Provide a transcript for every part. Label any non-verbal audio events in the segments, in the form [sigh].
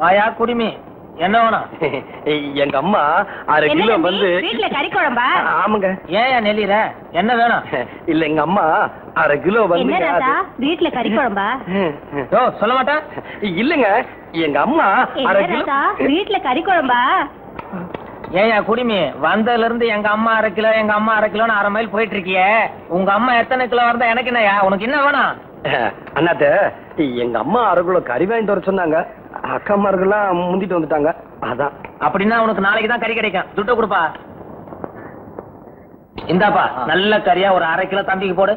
வாயா குடிமி. என்ன வேணும்? எங்க அம்மா அரை கிலோ வந்து வீட்டுல கறி குழம்பா? ஆமாங்க. ஏன் நெல்லிற என்ன வேணும்? இல்ல எங்க அம்மா அரை கிலோ வந்து ராசா வீட்டுல கறி குழம்பா? ஓ சொல்ல மாட்டேன். இல்லங்க எங்க அம்மா அரை கிலோ ராசா வீட்டுல கறி குழம்பா? ஏயா குடிமி வந்ததுல இருந்து எங்க அம்மா அரை கிலோ எங்க அம்மா அரை கிலோன்னு அரை மைல் போயிட்டு இருக்கியே உங்க அம்மா எத்தனை கிலோ இருந்தா எனக்கு என்னயா உனக்கு என்ன வேணும்? அண்ணாத்த எங்க அம்மா அரை கிலோ கறி வாங்கிட்டு வர சொன்னாங்க. அக்காமார்கள்லாம் முந்திட்டு வந்துட்டாங்க. அதான். அப்படின்னா உனக்கு நாளைக்கு தான் கறி கிடைக்கும். துட்டு கொடுப்பா. இந்தாப்பா நல்ல கறியா ஒரு அரை கிலோ தம்பிக்கு போடு.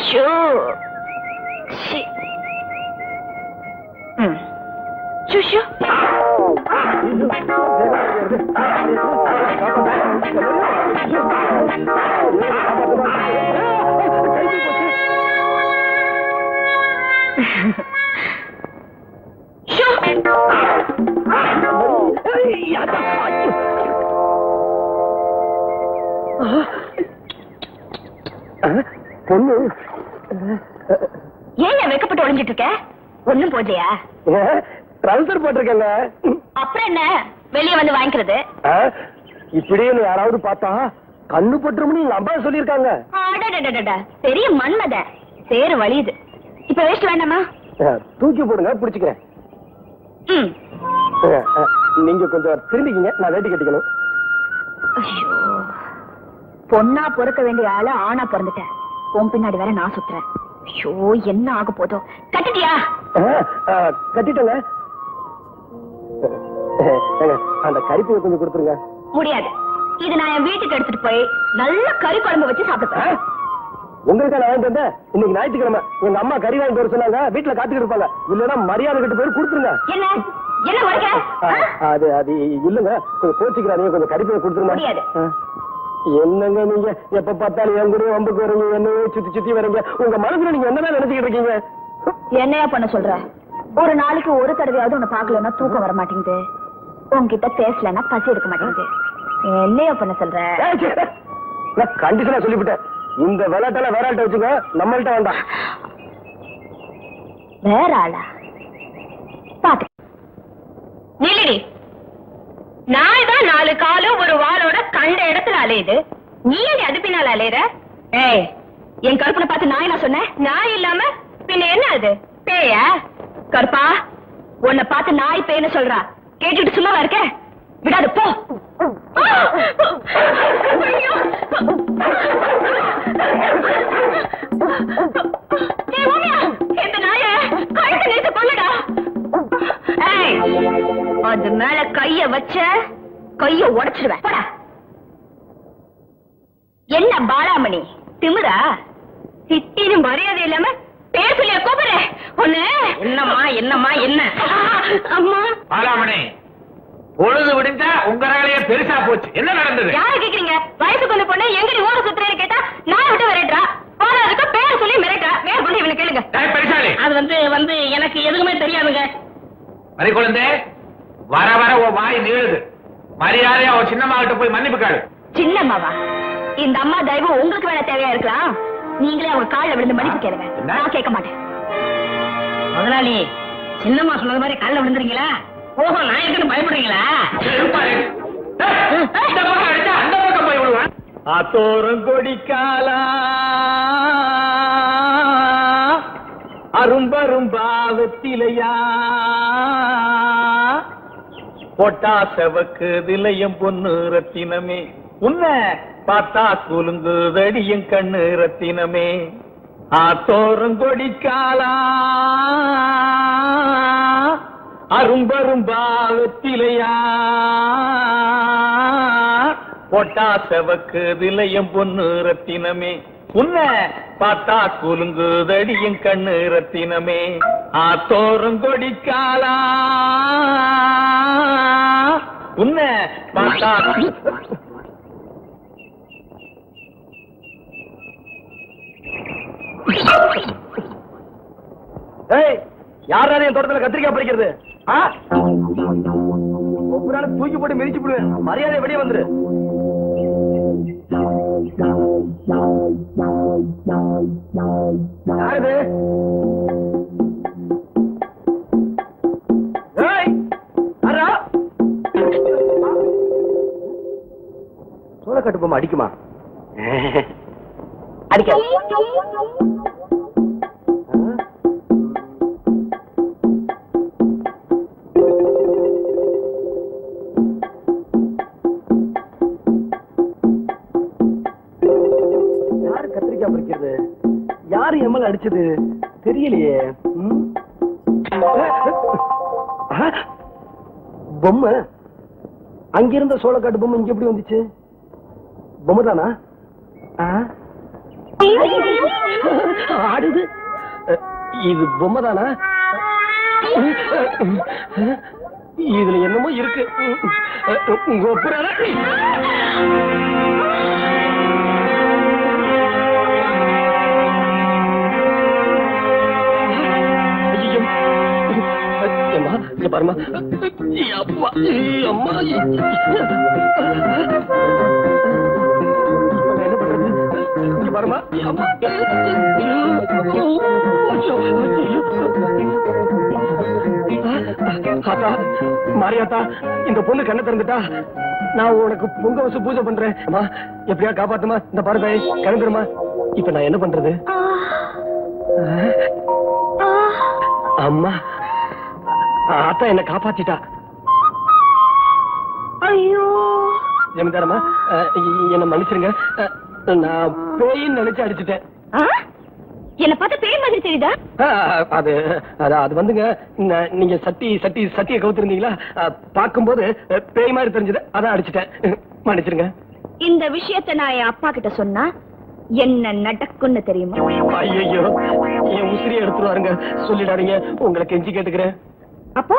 ஷோ ஷூ பொண்ணு ஏன் ஒளிஞ்சிட்டு இருக்க? ஒண்ணும் போடலையா ட்ரௌசர் போட்டிருக்கேங்க. அப்புறம் என்ன? வெளிய வந்து வாங்கிக்கிறது? இப்படியே யாராவது பார்த்தா கண்ணு பட்டுரும்னு அம்மா சொல்லியிருக்காங்க. பெரிய மன்மத. சேரு வலியுது இப்ப வேஸ்ட் வேண்டாமா? தூக்கி போடுங்க பிடிச்சுக்கிறேன். நீங்க கொஞ்சம் திரும்பிக்கிங்க நான் வேட்டி கட்டிக்கணும். பொண்ணா பிறக்க வேண்டிய ஆளு ஆணா பிறந்துட்டேன் உன் பின்னாடி வேற நான் சுத்துறேன். ஐயோ என்ன ஆக போதோ. கட்டிட்டியா? கட்டிட்டேங்க. அந்த கறிப்பையை கொஞ்சம் கொடுத்துருங்க. முடியாது. இது நான் என் வீட்டுக்கு எடுத்துட்டு போய் நல்ல கறி குழம்பு வச்சு ஆ, சாப்பிட்டுப்பேன் உங்களுக்கா நான் வாங்கிட்டு வந்தேன்? இன்னைக்கு ஞாயிற்றுக்கிழமை. எங்க அம்மா கறி வாங்கிட்டு வர சொன்னாங்க. வீட்டுல காத்துக்கிட்டு இருப்பாங்க. இல்லைன்னா மரியாதை கிட்ட போய் கொடுத்துருங்க. என்ன? என்ன அது அது இல்லங்க. கொஞ்சம் கோச்சிக்கிறாதீங்க. கொஞ்சம் கறிப்பையை கொடுத்துருங்க. என்னங்க நீங்க? எப்ப பார்த்தாலும் என் கூட வம்புக்கு வரீங்க என்னவே சுத்தி சுத்தி வரீங்க. உங்க மனசுல நீங்க என்னதான் நினைச்சுக்கிட்டு இருக்கீங்க? என்னையா பண்ண சொல்ற? ஒரு நாளைக்கு ஒரு தடவையாவது உன்னை பாக்கலன்னா தூக்கம் வர மாட்டேங்குது. உன்கிட்ட பேசலன்னா பசி எடுக்க மாட்டேங்குது. என்னையா பண்ண சொல்ற? நான் கண்டிஷனா சொல்லிவிட்டேன். இந்த விளையாட்டெல்லாம் வேற ஆள்கிட்ட வச்சுங்க நம்மள்ட்ட வேண்டாம் வேற ஆளா? பாத்து நில்லடி நாய் தான் நாலு காலும் ஒரு வாளோட கண்ட இடத்துல அலையுது. நீ ஏன் அது பின்னால அலையுற? ஏய் என் கருப்பனை பார்த்து நாய் நான் சொன்னேன்? நாய் இல்லாம பின்ன என்ன அது? பேய? கருப்பா உன்னை பார்த்து நாய் பேன்னு சொல்றா? கேட்டுட்டு சும்மா இருக்க? விடாது போ. இந்த நாய கழுத்து நேத்து கொல்லுடா. அது மேல கைய வச்ச கைய உடைச்சிடுவேன் போடா. என்ன பாலாமணி? திமிரா சிட்டின்னு மரியாதை இல்லாம பேசலையா கூப்பிடுற ஒண்ணு. என்னம்மா என்னம்மா என்ன? அம்மா. பாலாமணி பொழுது விடிஞ்சா உங்க வேலையே பெருசா போச்சு. என்ன நடந்தது? யார கேக்குறீங்க? வயசு கொண்டு பொண்ணு எங்கடி ஊர சுத்துறேன்னு கேட்டா நான் விட்டு மிரட்டுறா போனதுக்கு பேர் சொல்லி மிரட்டா மேல் கொண்டு இவனை கேளுங்க. டேய் பெருசாலி அது வந்து வந்து எனக்கு எதுவுமே தெரியாதுங்க. மறி குழந்தை வர வர உன் வாய் நீளுது. மரியாதையா உன் சின்னம்மா கிட்ட போய் மன்னிப்பு கேளு. சின்னம்மாவா? இந்த அம்மா தயவு உங்களுக்கு வேணா தேவையா இருக்கலாம் நீங்களே அவங்க கால்ல விழுந்து மன்னிப்பு கேளுங்க? நான் கேட்க மாட்டேன். முதலாளி சின்னம்மா சொன்னது மாதிரி கால்ல விழுந்துறீங்களா? ஓஹோ நான் இருக்குன்னு பயப்படுறீங்களா? இருப்பாரு. டேய், இந்த பக்கம் அடிச்சா அந்த பக்கம் போய் விடுவான் ஆத்தோரம் கொடிக்காலா. அரும்பரும்பாவத்திலையா. போட்டா செவக்கு திலையம் பொண்ணு ரத்தினமே உன்னை பார்த்தா குலுங்கு குலுங்குதடியும் கண்ணு ரத்தினமே ஆத்தோறும் கொடிக்காலா. அரும்பரும்பா வெத்திலையா போட்டா செவக்கு திலையம் பொண்ணு ரத்தினமே உன்னை பார்த்தா குலுங்கு தடியும் கண்ணு ரத்தினமே ஆத்தோரம் கொடிக்காலா. உன்னை பார்த்தா. ஏய் யாரா என் தோட்டத்துல கத்திரிக்காய் பறிக்கிறது? ஒவ்வொரு நாளும் தூக்கி போட்டு மிதிச்சு விடுவேன் மரியாதை வெளியே வந்துரு. யாரு கட்டுப்போம் பொம்மை அடிக்குமா? அடிக்க யாரு கத்திரிக்காய் பறிக்கிறது? யாரு எம்எல் அடிச்சது? தெரியலையே. பொம்மை? அங்கிருந்த சோழக்காட்டு பொம்மை இங்க எப்படி வந்துச்சு? பொம்மைதானா? ஆ? ஆடுது. இது பொம்மைதானா? இதுல என்னமோ இருக்கு. உங்க ஒப்புறாரா ஐயோ. அம்மா, அம்மா. ஆத்தா, மாரியாத்தா இந்த பொண்ணு கண்ணை திறந்துட்டா நான் உனக்கு பொங்க வச்சு பூஜை பண்றேன். அம்மா எப்படியா காப்பாத்துமா இந்த பாரு தாய் கிளம்பிடுமா இப்ப நான் என்ன பண்றது? அம்மா அத்தா என்ன காப்பாத்திட்டா. ஐயோ. ஜமீன்தாரம்மா என்ன மன்னிச்சிருங்க. நான் பேயின்னு நினைச்சு அடிச்சிட்டேன்? என்ன பார்த்து பேர் மாதிரி தெரியுதா? அது அது வந்துங்க நீங்க சட்டி சட்டி சட்டியை கவுத்திருந்தீங்களா? பார்க்கும்போது பேய் மாதிரி தெரிஞ்சது அதான் அடிச்சிட்டேன். மன்னிச்சிருங்க. இந்த விஷயத்தை நான் என் அப்பா கிட்ட சொன்னா என்ன நடக்கும்னு தெரியுமா? ஐயோ என் உசிரியை எடுத்துருவாருங்க. சொல்லிடாதீங்க உங்களை கெஞ்சி கேட்டுக்கிறேன். அப்போ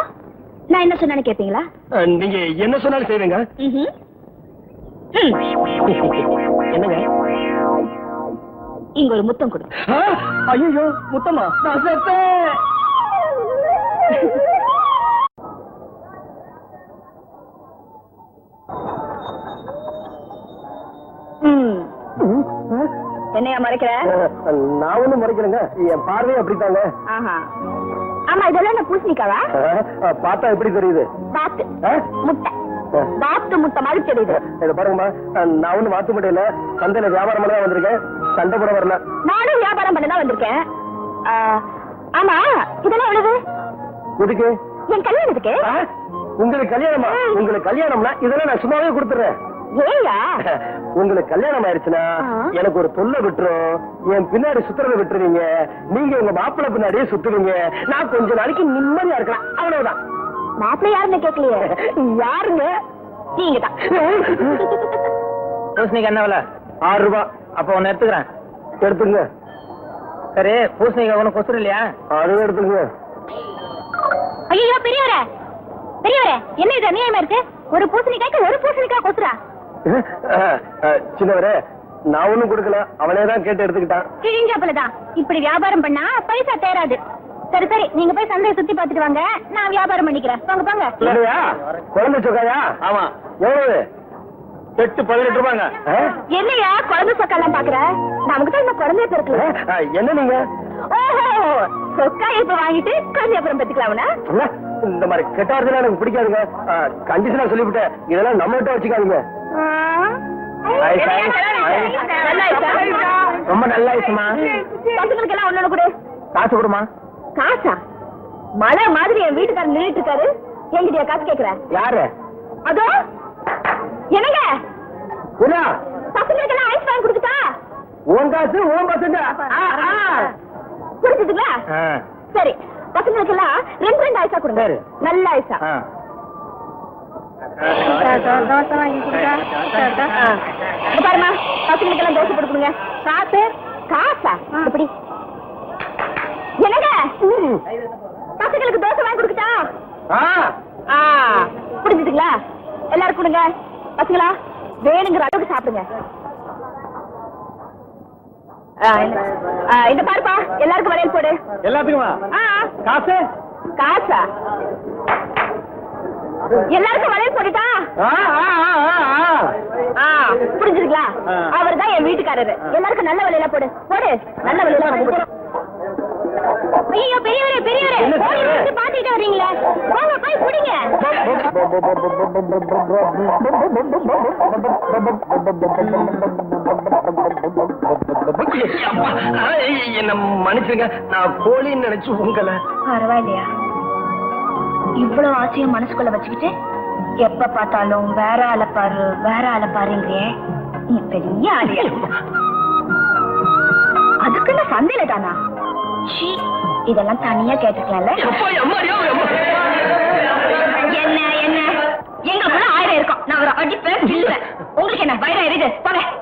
நான் என்ன சொன்னேன்னு கேப்பீங்களா? நீங்க என்ன சொன்னாலும் செய்வேங்க. [laughs] என்னங்க? இங்க ஒரு முத்தம் கொடு. ஐயோ முத்தமா? நான் செத்தேன். என்னையா மறைக்கிற? நான் ஒண்ணும் முறைக்கிறேங்க என் பார்வையே அப்படித்தாங்க. ஆஹா. ஆமா இதெல்லாம் என்ன பூசணிக்காவா? பார்த்தா எப்படி தெரியுது? பாத்து? முட்டை. பாத்து முட்டை மாதிரி தெரியுது. இத பாருங்கம்மா நான் ஒண்ணும் மாத்து முடியல சந்தையில வியாபாரம் பண்ண வந்திருக்கேன். சண்டை போட வரல. நானும் வியாபாரம் பண்ண தான் வந்திருக்கேன் ஆமா இதெல்லாம் எவ்வளவு எதுக்கு என் கல்யாணத்துக்கு? உங்களுக்கு கல்யாணமா? உங்களுக்கு கல்யாணம்னா இதெல்லாம் நான் சும்மாவே கொடுத்துறேன். [laughs] உங்களுக்கு கல்யாணம் ஆயிடுச்சுன்னா. எனக்கு ஒரு தொல்லை விட்டுரும். என் பின்னாடி சுத்துறத விட்டுருவீங்க. நீங்க உங்க மாப்பிள்ளை பின்னாடியே சுத்துவீங்க. நான் கொஞ்ச நாளைக்கு நிம்மதியா இருக்கலாம். அவ்வளவுதான். மாப்பிள்ளை யாருன்னு கேட்கலையே [laughs] யாருங்க? நீங்க தான் பூசணிக்கு என்ன விலை? ஆறு ரூபாய் அப்ப ஒன்னு எடுத்துக்கிறேன். எடுத்துங்க. சரி பூசணிக்கு ஒண்ணு கொசுறு இல்லையா? அதுவும் எடுத்துங்க. ஐயோ பெரியவரே. பெரியவரே என்ன இது அநியாயமா இருக்கு? ஒரு பூசணிக்காய்க்கு ஒரு பூசணிக்காய் கொசுரா சின்னவரே நான் ஒண்ணும் கொடுக்கல. அவனே தான் கேட்டு எடுத்துக்கிட்டான். கிழிஞ்சாப்புலதான் இப்படி வியாபாரம் பண்ணா பைசா தேராது. சரி சரி. நீங்க போய் சந்தையை சுத்தி பார்த்துட்டு வாங்க. நான் வியாபாரம் பண்ணிக்கிறேன். போங்க போங்க குழந்தை சொக்காயா? ஆமா. எவ்வளவு? எட்டு பதினெட்டு ரூபாங்க. என்னையா குழந்தை சொக்கெல்லாம் பாக்குற? நமக்கு தான் இந்த குழந்தைய பிறக்கல. என்ன நீங்க? ஓஹோ சொக்கா இப்ப வாங்கிட்டு குழந்தை அப்புறம் பெற்றுக்கலாம்னா அண்ணா, இந்த மாதிரி கெட்டாரதுலாம் எனக்கு பிடிக்காதுங்க. கண்டிஷனா சொல்லிவிட்டேன். இதெல்லாம் நம்மகிட்ட வச்சுக்காதீங்க? ரொம்ப நல்ல விஷயமா பசங்களுக்கெல்லாம் ஒண்ணு கொடு. காசு கொடுமா? காசா? மழை மாதிரி என் வீட்டுக்காரர் நின்னுட்டு இருக்காரு. என்கிட்டயா காசு கேக்குற? யாரு? அதோ? என்னங்க? புரியா பசங்களுக்கெல்லாம் ஐஸ் வாங்கி கொடுத்துட்டா? உன் காசு உன் பசங்க. ஆ, ஆ. குடிச்சிட்டுங்களா? சரி பசங்களுக்கு எல்லாம் ரெண்டு ரெண்டு ஐசா கொடுங்க. நல்ல ஐசா ஆ. தோசை வாங்கி கொடுங்க பாருமா பசங்களுக்கு எல்லாம் தோசை போட்டு கொடுங்க. காசு? காசா? இப்படி என்னங்க பசங்களுக்கு தோசை வாங்கி கொடுக்கட்டா புரிஞ்சுதுங்களா எல்லாரும் கொடுங்க. பசங்களா வேணுங்கிற அளவுக்கு சாப்பிடுங்க. இந்த- பாருப்பா. எல்லாருக்கும் வளையல் போடு. எல்லாத்துக்குமா? காசு? காசா? எல்லாருக்கும் வளையல் போட்டுட்டா? ஆ. அவர் தான் என் வீட்டுக்காரரு. எல்லாருக்கும் நல்ல வழியில போடு. போடு. நல்ல வழியில போடு. ஐயோ பெரியவரே பெரியவரே பாத்துக்கிட்டு வர்றீங்களே? போங்க போய் குடிங்க. அம்மா, ஆ, என்ன மன்னிச்சுங்க நான் கோழின்னு நினைச்சு உங்களை பரவாயில்லையா? இவ்வளவு ஆசையும் மனசுக்குள்ள வச்சுக்கிட்டு எப்ப பார்த்தாலும் வேற ஆளை பாரு வேற ஆளை பாருங்கிறியே. நீ பெரிய ஆளியா? அதுக்குன்னு சந்தையில தானா? இதெல்லாம் தனியா கேட்டுக்கலாம்ல. என்ன என்ன? எங்களுக்குள்ள ஆயிரம் இருக்கும். நான் ஒரு அடிப்பேன் உங்களுக்கு என்ன பயிரம் எரியுது? போங்க.